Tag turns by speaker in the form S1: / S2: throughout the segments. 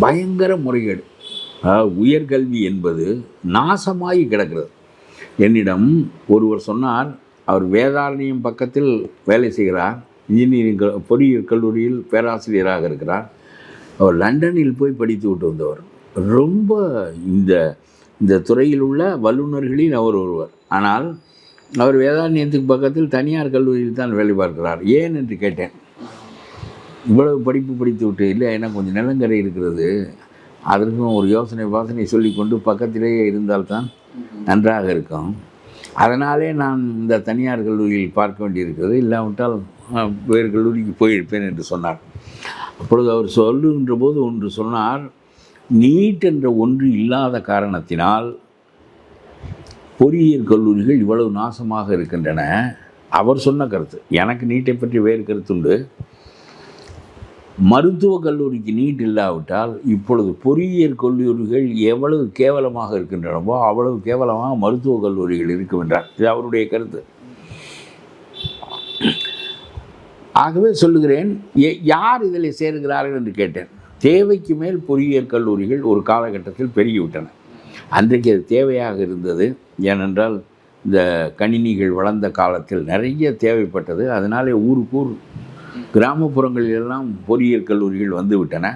S1: பயங்கர முறைகேடு. உயர்கல்வி என்பது நாசமாகி கிடக்கிறது. என்னிடம் ஒருவர் சொன்னார் அவர் வேதாரண்யம் பக்கத்தில் வேலை செய்கிறார். இன்ஜினியரிங் க- பொறியியல் கல்லூரியில் பேராசிரியராக இருக்கிறார். அவர் லண்டனில் போய் படித்து விட்டு வந்தவர். ரொம்ப இந்த இந்த துறையில் உள்ள வல்லுநர்களில் அவர் ஒருவர். ஆனால் அவர் வேதாரண்யத்துக்கு பக்கத்தில் தனியார் கல்லூரியில் தான் வேலை பார்க்கிறார். ஏன் என்று கேட்டேன். இவ்வளவு படிப்பு படித்து விட்டு இல்லை ஏன்னா கொஞ்சம் நிலங்கரை இருக்கிறது. அதற்கும் ஒரு யோசனை வாசனை சொல்லிக்கொண்டு பக்கத்திலேயே இருந்தால்தான் நன்றாக இருக்கும். அதனாலே நான் இந்த தனியார் கல்லூரியில் பார்க்க வேண்டியிருக்கிறது. இல்லாவிட்டால் வேறு கல்லூரிக்கு போயிருப்பேன் என்று சொன்னார். அப்பொழுது அவர் சொல்லுகின்ற போது ஒன்று சொன்னார் நீட் என்ற ஒன்று இல்லாத காரணத்தினால் பொறியியல் கல்லூரிகள் இவ்வளவு நாசமாக இருக்கின்றன. அவர் சொன்ன கருத்து. எனக்கு நீட்டை பற்றி வேறு கருத்துண்டு. மருத்துவக் கல்லூரிக்கு நீட் இல்லாவிட்டால் இப்பொழுது பொறியியல் கல்லூரிகள் எவ்வளவு கேவலமாக இருக்கின்றனவோ அவ்வளவு கேவலமாக மருத்துவக் கல்லூரிகள் இருக்கும் என்றார். இது அவருடைய கருத்து. ஆகவே சொல்லுகிறேன் யார் இதில் சேருகிறார்கள் என்று கேட்டேன். தேவைக்கு மேல் பொறியியல் கல்லூரிகள் ஒரு காலகட்டத்தில் பெருகிவிட்டன. அன்றைக்கு அது தேவையாக இருந்தது. ஏனென்றால் இந்த கணினிகள் வளர்ந்த காலத்தில் நிறைய தேவைப்பட்டது. அதனாலே ஊருக்கூர் கிராமப்புறங்களில் எல்லாம் பொறியியல் கல்லூரிகள் வந்துவிட்டன.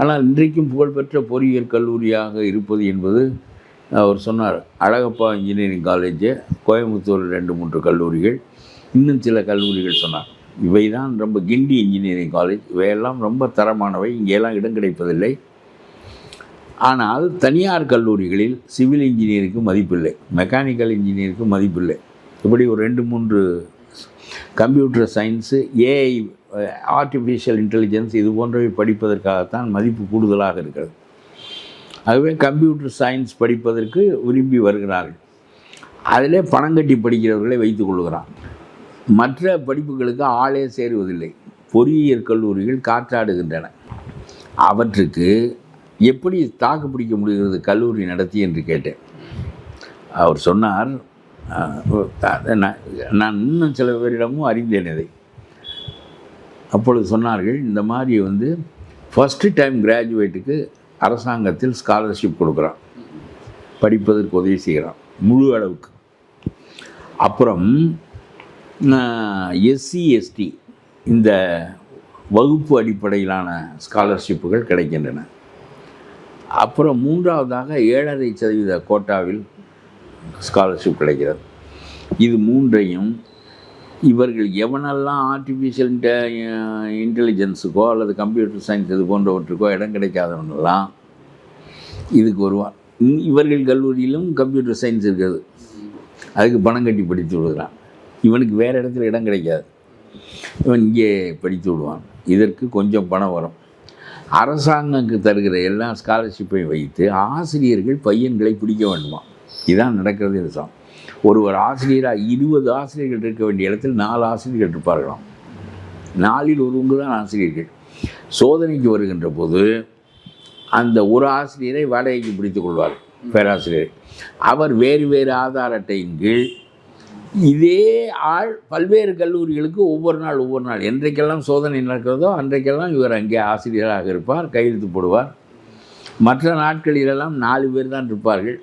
S1: ஆனால் இன்றைக்கும் புகழ்பெற்ற பொறியியல் கல்லூரியாக இருப்பது என்பது அவர் சொன்னார். அழகப்பா இன்ஜினியரிங் காலேஜு கோயம்புத்தூர் ரெண்டு மூன்று கல்லூரிகள் இன்னும் சில கல்லூரிகள் சொன்னார். இவை தான் ரொம்ப கிண்டி இன்ஜினியரிங் காலேஜ் இவையெல்லாம் ரொம்ப தரமானவை இங்கெல்லாம் இடம் கிடைப்பதில்லை. ஆனால் தனியார் கல்லூரிகளில் சிவில் இன்ஜினியருக்கு மதிப்பில்லை மெக்கானிக்கல் இன்ஜினியருக்கு மதிப்பில்லை. இப்படி ஒரு ரெண்டு மூன்று computer science AI artificial intelligence இது போன்றவை படிப்பதற்காகத்தான் மதிப்பு கூடுதலாக இருக்கிறது. ஆகவே கம்ப்யூட்டர் சயின்ஸ் படிப்பதற்கு விரும்பி வருகிறார்கள். அதிலே பணம் கட்டி படிக்கிறவர்களை வைத்துக் கொள்கிறான். மற்ற படிப்புகளுக்கு ஆளே சேருவதில்லை. பொறியியல் கல்லூரிகள் காற்றாடுகின்றன. அவற்றுக்கு எப்படி தாக்கு பிடிக்க முடிகிறது கல்லூரி நடத்தி என்று கேட்டேன். அவர் சொன்னார் நான் இன்னும் சில பேரிடமும் அறிந்தேன் இதை. அப்பொழுது சொன்னார்கள் இந்த மாதிரி வந்து ஃபஸ்ட்டு டைம் கிராஜுவேட்டுக்கு அரசாங்கத்தில் ஸ்காலர்ஷிப் கொடுக்குறான். படிப்பதற்கு உதவி செய்கிறான் முழு அளவுக்கு. அப்புறம் எஸ்சி எஸ்டி இந்த வகுப்பு அடிப்படையிலான ஸ்காலர்ஷிப்புகள் கிடைக்கின்றன. அப்புறம் மூன்றாவதாக ஏழரை சதவீத கோட்டாவில் ஸ்காலர்ஷிப் கிடைக்கிறது. இது மூன்றையும் இவர்கள் எவனெல்லாம் ஆர்டிஃபிஷியல் இன்டெலிஜென்ஸுக்கோ அல்லது கம்ப்யூட்டர் சயின்ஸ் இது போன்றவற்றுக்கோ இடம் கிடைக்காதவனெல்லாம் இதுக்கு வருவான். இவர்கள் கல்லூரியிலும் கம்ப்யூட்டர் சயின்ஸ் இருக்குது. அதுக்கு பணம் கட்டி படித்து விடுகிறான். இவனுக்கு வேறு இடத்துல இடம் கிடைக்காது. இவன் இங்கே படித்து விடுவான். இதற்கு கொஞ்சம் பணம் வரும். அரசாங்கத்துக்கு தருகிற எல்லா ஸ்காலர்ஷிப்பையும் வைத்து ஆசிரியர்கள் பையன்களை பிடிக்க வேண்டுமா இதான் நடக்கிறது தான் ஒரு ஒரு ஆசிரியராக இருபது ஆசிரியர்கள் இருக்க வேண்டிய இடத்தில் நாலு ஆசிரியர்கள் இருப்பார்களாம். நாளில் ஒருவங்க தான் ஆசிரியர்கள். சோதனைக்கு வருகின்ற போது அந்த ஒரு ஆசிரியரை வாடகைக்கு பிடித்து கொள்வார் பேராசிரியர். அவர் வேறு வேறு ஆதார அட்டையின் கீழ் இதே ஆள் பல்வேறு கல்லூரிகளுக்கு ஒவ்வொரு நாள் ஒவ்வொரு நாள் என்றைக்கெல்லாம் சோதனை நடக்கிறதோ அன்றைக்கெல்லாம் இவர் அங்கே ஆசிரியராக இருப்பார் கையெழுத்து போடுவார். மற்ற நாட்களிலெல்லாம் நாலு பேர் தான் இருப்பார்கள்.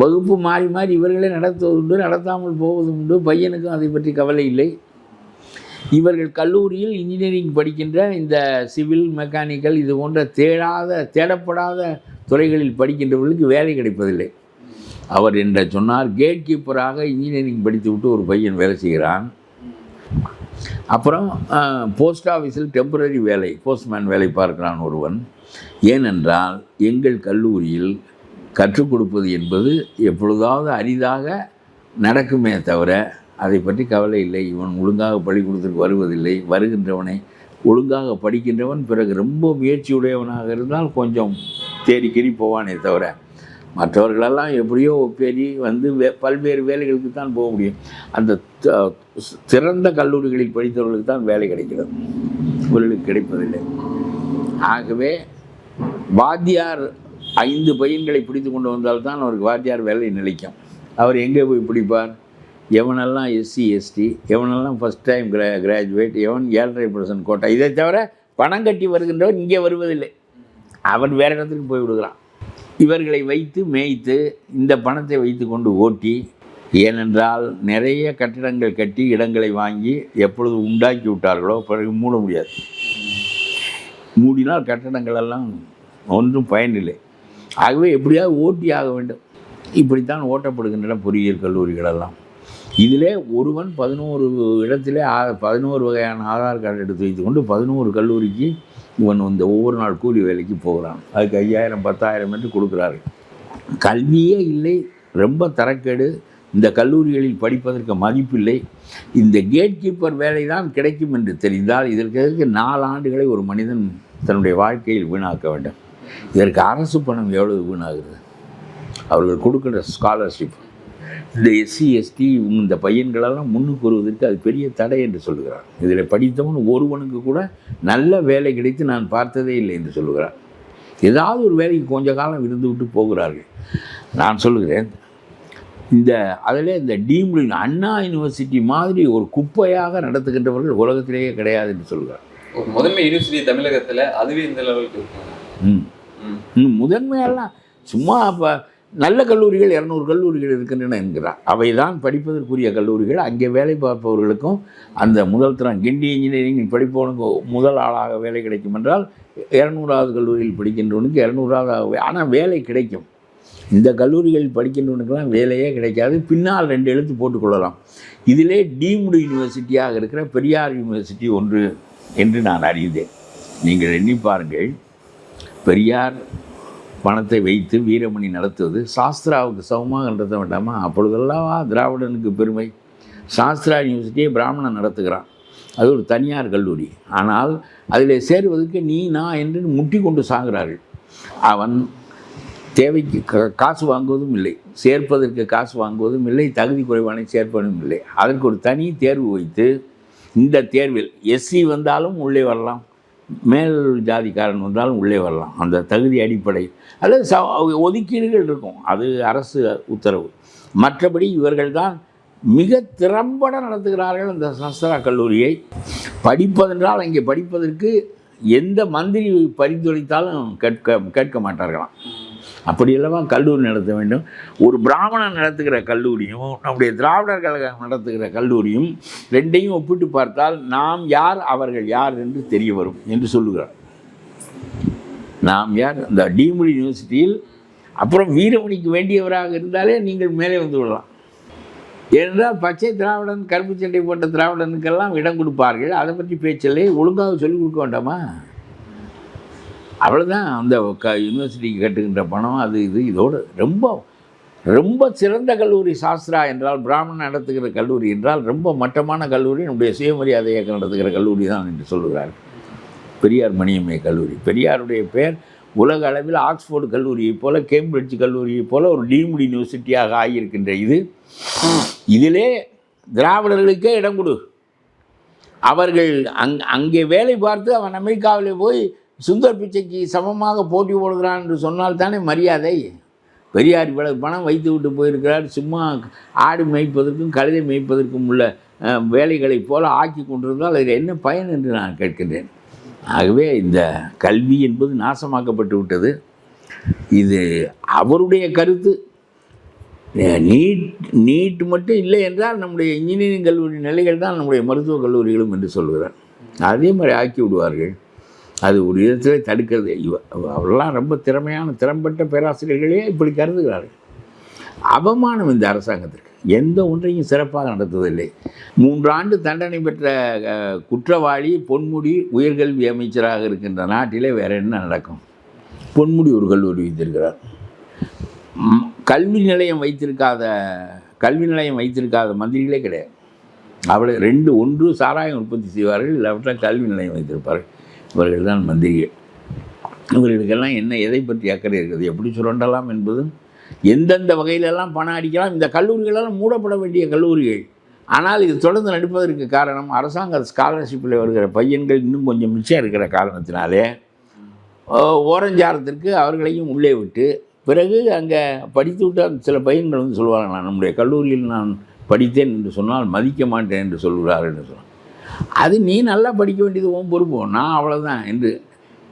S1: வகுப்பு மாறி மாறி இவர்களே நடத்துவது உண்டு நடத்தாமல் போவதும் உண்டு. பையனுக்கும் அதை பற்றி கவலை இல்லை. இவர்கள் கல்லூரியில் இன்ஜினியரிங் படிக்கின்ற இந்த சிவில் மெக்கானிக்கல் இது போன்ற தேடாத தேடப்படாத துறைகளில் படிக்கின்றவர்களுக்கு வேலை கிடைப்பதில்லை. அவர் என்ற சொன்னார் கேட் கீப்பராக இன்ஜினியரிங் படித்துவிட்டு ஒரு பையன் வேலை செய்கிறான். அப்புறம் போஸ்ட் ஆஃபீஸில் டெம்பரரி வேலை போஸ்ட்மேன் வேலை பார்க்கிறான் ஒருவன். ஏனென்றால் எங்கள் கல்லூரியில் கற்றுக் கொடுப்பது என்பது எப்பொழுதாவது அரிதாக நடக்குமே தவிர அதை பற்றி கவலை இல்லை. இவன் ஒழுங்காக பள்ளிக்கூடத்திற்கு வருவதில்லை. வருகின்றவனை ஒழுங்காக படிக்கின்றவன் பிறகு ரொம்ப முயற்சியுடையவனாக இருந்தால் கொஞ்சம் தேடிக்கறி போவானே தவிர மற்றவர்களெல்லாம் எப்படியோ பெரிய வந்து வே பல்வேறு வேலைகளுக்கு தான் போக முடியும். அந்த சிறந்த கல்லூரிகளில் படித்தவர்களுக்கு தான் வேலை கிடைக்கிறது. இவர்களுக்கு கிடைப்பதில்லை. ஆகவே வாத்தியார் ஐந்து பையன்களை பிடித்து கொண்டு வந்தால்தான் அவருக்கு வாத்தியார் வேலை நிலைக்கும். அவர் எங்கே போய் பிடிப்பார்? எவனெல்லாம் எஸ்சி எஸ்டி எவனெல்லாம் ஃபஸ்ட் டைம் கிரா கிராஜுவேட் எவன் ஏழரை பர்சன்ட் கோட்டா இதை தவிர பணம் கட்டி வருகின்றவன் இங்கே வருவதில்லை. அவன் வேறு இடத்துக்கு போய் விடுகிறான். இவர்களை வைத்து மேய்த்து இந்த பணத்தை வைத்து கொண்டு ஓட்டி ஏனென்றால் நிறைய கட்டிடங்கள் கட்டி இடங்களை வாங்கி எப்பொழுது உண்டாக்கி விட்டார்களோ பிறகு மூட முடியாது. மூடினால் கட்டடங்கள் எல்லாம் ஒன்றும் பயனில்லை. ஆகவே எப்படியாவது ஓட்டி ஆக வேண்டும். இப்படித்தான் ஓட்டப்படுகின்றன பொறியியல் கல்லூரிகளெல்லாம். இதிலே ஒருவன் பதினோரு இடத்திலே ஆ- பதினோரு வகையான ஆதார் கார்டு எடுத்து வைத்துக்கொண்டு பதினோரு கல்லூரிக்கு இவன் இந்த ஒவ்வொரு நாள் கூலி வேலைக்கு போகிறான். அதுக்கு ஐயாயிரம் பத்தாயிரம் என்று கொடுக்குறார்கள். கல்வியே இல்லை ரொம்ப தரக்கேடு. இந்த கல்லூரிகளில் படிப்பதற்கு மதிப்பில்லை. இந்த கேட் கீப்பர் வேலை தான் கிடைக்கும் என்று தெரிந்தால் இதற்கு நாலு ஆண்டுகளை ஒரு மனிதன் தன்னுடைய வாழ்க்கையில் வீணாக்க வேண்டும். இதற்கு அரசு பணம் எவ்வளவு வீணாகுது? அவர்கள் கொடுக்கிற ஸ்காலர்ஷிப் இந்த எஸ்சி எஸ்டி இந்த பையன்களெல்லாம் முன்னுக்கு வருவதற்கு அது பெரிய தடை என்று சொல்லுகிறார். இதில் படித்தவன் ஒருவனுக்கு கூட நல்ல வேலை கிடைத்து நான் பார்த்ததே இல்லை என்று சொல்லுகிறார். ஏதாவது ஒரு வேலைக்கு கொஞ்ச காலம் இருந்து விட்டு போகிறார்கள். நான் சொல்லுகிறேன் இந்த அதில் இந்த டீம்டு அண்ணா யூனிவர்சிட்டி மாதிரி ஒரு குப்பையாக நடத்துகின்றவர்கள் உலகத்திலேயே கிடையாது என்று சொல்கிறார்
S2: ஒரு முதன்மை யூனிவர்சிட்டி தமிழகத்துல அதுவே இந்த லெவலுக்கு
S1: ம். முதன்மையெல்லாம் சும்மா அப்போ நல்ல கல்லூரிகள் இரநூறு கல்லூரிகள் இருக்கின்றன என்கிறார். அவை தான் படிப்பதற்குரிய கல்லூரிகள். அங்கே வேலை பார்ப்பவர்களுக்கும் அந்த முதல் தரம் கிண்டி இன்ஜினியரிங் படிப்பவனுக்கு முதல் ஆளாக வேலை கிடைக்கும் என்றால் இரநூறாவது கல்லூரியில் படிக்கின்றவனுக்கு இரநூறாவது ஆனால் வேலை கிடைக்கும். இந்த கல்லூரிகளில் படிக்கின்றவனுக்கெல்லாம் வேலையே கிடைக்காது. பின்னால் ரெண்டு எழுத்து போட்டுக்கொள்ளலாம் இதிலே டீம்டு யூனிவர்சிட்டியாக இருக்கிற பெரியார் யூனிவர்சிட்டி ஒன்று என்று நான் அறிந்தேன். நீங்கள் எண்ணி பாருங்கள். பெரியார் பணத்தை வைத்து வீரமணி நடத்துவது சாஸ்திராவுக்கு சமமாக நடத்த வேண்டாமா? அப்பொழுதெல்லாம் திராவிடனுக்கு பெருமை. சாஸ்திரா யூனிவர்சிட்டியை பிராமணன் நடத்துகிறான். அது ஒரு தனியார் கல்லூரி. ஆனால் அதில் சேருவதற்கு நீ நான் என்று முட்டி கொண்டு சாகிறார்கள். அவன் தேவைக்கு காசு வாங்குவதும் இல்லை. சேர்ப்பதற்கு காசு வாங்குவதும் இல்லை. தகுதி குறைவானை சேர்ப்பதும் இல்லை. அதற்கு ஒரு தனி தேர்வு வைத்து இந்த தேர்வில் எஸ்சி வந்தாலும் உள்ளே வரலாம். மேல் ஜாதிக்காரன் வந்தாலும் உள்ளே வரலாம். அந்த தகுதி அடிப்படை. அல்லது ச ஒதுக்கீடுகள் இருக்கும். அது அரசு உத்தரவு. மற்றபடி இவர்கள் தான் மிக திறம்பட நடத்துகிறார்கள் இந்த சஸ்திரா கல்லூரியை. படிப்பதென்றால் அங்கே படிப்பதற்கு எந்த மந்திரி பரிந்துரைத்தாலும் கேட்க கேட்க மாட்டார்களாம். அப்படியெல்லாம் கல்லூரி நடத்த வேண்டும். ஒரு பிராமணன் நடத்துகிற கல்லூரியும் நம்முடைய திராவிடர் கழகம் நடத்துகிற கல்லூரியும் ரெண்டையும் ஒப்பிட்டு பார்த்தால் நாம் யார் அவர்கள் யார் என்று தெரிய வரும் என்று சொல்லுகிறார். நாம் யார்? இந்த டீம்டு யூனிவர்சிட்டியில் அப்புறம் வீரமணிக்கு வேண்டியவராக இருந்தாலே நீங்கள் மேலே வந்து விடலாம். ஏனென்றால் பச்சை திராவிடன் கருப்பு சண்டை போட்ட திராவிடனுக்கெல்லாம் இடம் கொடுப்பார்கள். அதை பற்றி பேச்சில்லை ஒழுங்காக சொல்லிக் கொடுக்க வேண்டாமா? அவ்வளோதான் அந்த க யூனிவர்சிட்டிக்கு கட்டுகின்ற பணம் அது இது இதோடு ரொம்ப ரொம்ப சிறந்த கல்லூரி சாஸ்திரா என்றால் பிராமணன் நடத்துகிற கல்லூரி என்றால் ரொம்ப மட்டமான கல்லூரி நம்முடைய சுயமரியாதை இயக்கம் நடத்துகிற கல்லூரி தான் என்று சொல்கிறார் பெரியார் மணியம்மை கல்லூரி. பெரியாருடைய பெயர் உலக அளவில் ஆக்ஸ்போர்டு கல்லூரியைப் போல கேம்பிரிட்ஜ் கல்லூரியைப் போல ஒரு டீம்டு யூனிவர்சிட்டியாக ஆகியிருக்கின்ற இது. இதிலே திராவிடர்களுக்கே இடம் கொடு. அவர்கள் அங் அங்கே வேலை பார்த்து அவன் அமெரிக்காவில் போய் சுந்தர் பிச்சைக்கு சமமாக போட்டி போடுகிறான் என்று சொன்னால் தானே மரியாதை? பெரியார் இவ்வளவு பணம் வைத்து விட்டு போயிருக்கிறார். சும்மா ஆடு மேய்ப்பதற்கும் கழுதை மேய்ப்பதற்கும் உள்ள வேலைகளைப் போல ஆக்கி கொண்டிருந்தால் அதில் என்ன பயன் என்று நான் கேட்கின்றேன். ஆகவே இந்த கல்வி என்பது நாசமாக்கப்பட்டு விட்டது. இது அவருடைய கருத்து. நீட் நீட் மட்டும் இல்லை என்றால் நம்முடைய இன்ஜினியரிங் கல்லூரி நிலைகள் தான் நம்முடைய மருத்துவக் கல்லூரிகளும் என்று சொல்கிறார். அதே மாதிரி ஆக்கி விடுவார்கள். அது ஒரு விதத்தில் தடுக்கிறது. அவரெல்லாம் ரொம்ப திறமையான திறம்பட்ட பேராசிரியர்களே இப்படி கருதுகிறார்கள். அவமானம் இந்த அரசாங்கத்திற்கு. எந்த ஒன்றையும் சிறப்பாக நடத்துவதில்லை மூன்றாண்டு தண்டனை பெற்ற குற்றவாளி பொன்முடி உயர்கல்வி அமைச்சராக இருக்கின்ற நாட்டிலே வேறு என்ன நடக்கும்? பொன்முடி ஒரு கல்லூரி வைத்திருக்கிறார். கல்வி நிலையம் வைத்திருக்காத கல்வி நிலையம் வைத்திருக்காத மந்திரிகளே கிடையாது. அவளை ரெண்டு ஒன்று சாராயம் உற்பத்தி செய்வார்கள் இல்லாவிட்டால் கல்வி நிலையம் வைத்திருப்பார்கள். இவர்கள் தான் மந்திரிகள். இவர்களுக்கெல்லாம் என்ன எதை பற்றி அக்கறை இருக்குது எப்படி சுரண்டலாம் என்பதும் எந்தெந்த வகையிலெல்லாம் பணம் அடிக்கலாம்? இந்த கல்லூரிகளெல்லாம் மூடப்பட வேண்டிய கல்லூரிகள். ஆனால் இது தொடர்ந்து நடிப்பதற்கு காரணம் அரசாங்க ஸ்காலர்ஷிப்பில் வருகிற பையன்கள் இன்னும் கொஞ்சம் மிச்சம் இருக்கிற காரணத்தினாலே ஓரஞ்சாரத்திற்கு அவர்களையும் உள்ளே விட்டு பிறகு அங்கே படித்து விட்டால் சில பையன்கள் வந்து சொல்லுவாங்க நான் நம்முடைய கல்லூரியில் நான் படித்தேன் என்று சொன்னால் மதிக்க மாட்டேன் என்று சொல்கிறார் என்று சொன்னார். அது நீ நல்லா படிக்க வேண்டியது உன் பொறுப்பு. நான் அவ்வளோதான் என்று